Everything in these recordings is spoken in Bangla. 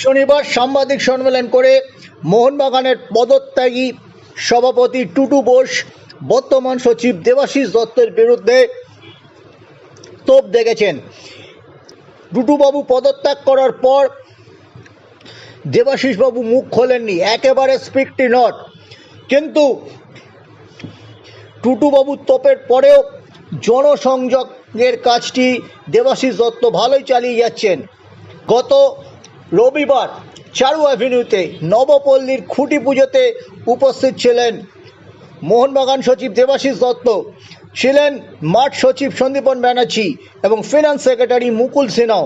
শনিবার সাংবাদিক সম্মেলন করে মোহনবাগানের পদত্যাগী সভাপতি টুটু বোস, বর্তমান সচিব দেবাশিস দত্তের বিরুদ্ধে তোপ দেখেছেন টুটুবাবু পদত্যাগ করার পর দেবাশিসবাবু মুখ খোলেননি, একেবারে স্পিকটি নট। কিন্তু টুটুবাবু তোপের পরেও জনসংযোগের কাজটি দেবাশিস দত্ত ভালোই চালিয়ে যাচ্ছেন। গত রবিবার চারু অ্যাভিনিউতে নবপল্লীর খুঁটি পুজোতে উপস্থিত ছিলেন মোহনবাগান সচিব দেবাশিস দত্ত, ছিলেন মাঠ সচিব সন্দীপন ব্যানার্জি এবং ফিনান্স সেক্রেটারি মুকুল সিনহাও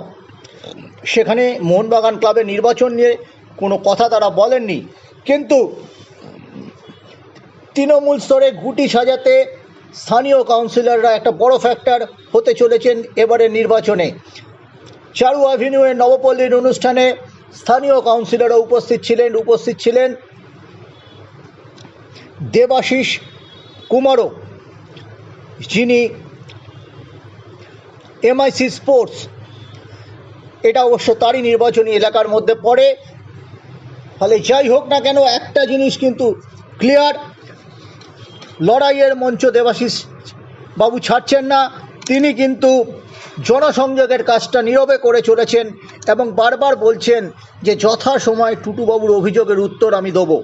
সেখানে মোহনবাগান ক্লাবের নির্বাচন নিয়ে কোনো কথা তারা বলেননি। কিন্তু তৃণমূল স্তরে গুটি সাজাতে স্থানীয় কাউন্সিলররা একটা বড় ফ্যাক্টর হতে চলেছেন এবারের নির্বাচনে। চারু অ্যাভিনিউয়ের নবপল্লীর অনুষ্ঠানে স্থানীয় কাউন্সিলররা উপস্থিত ছিলেন উপস্থিত ছিলেন দেবাশিস কুমারও, যিনি এমআইসি স্পোর্টস এটা অবশ্য তারই নির্বাচনী এলাকার মধ্যে পড়ে। ফলে যাই হোক না কেন, একটা জিনিস কিন্তু ক্লিয়ার লড়াইয়ের মঞ্চ দেবাশিস বাবু ছাড়ছেন না। তিনি কিন্তু জনসংযোগের কাজটা নীরবে করে চলেছেন এবং বারবার বলছেন যে যথা সময় টুটুবাবুর অভিযোগের উত্তর আমি দেবো।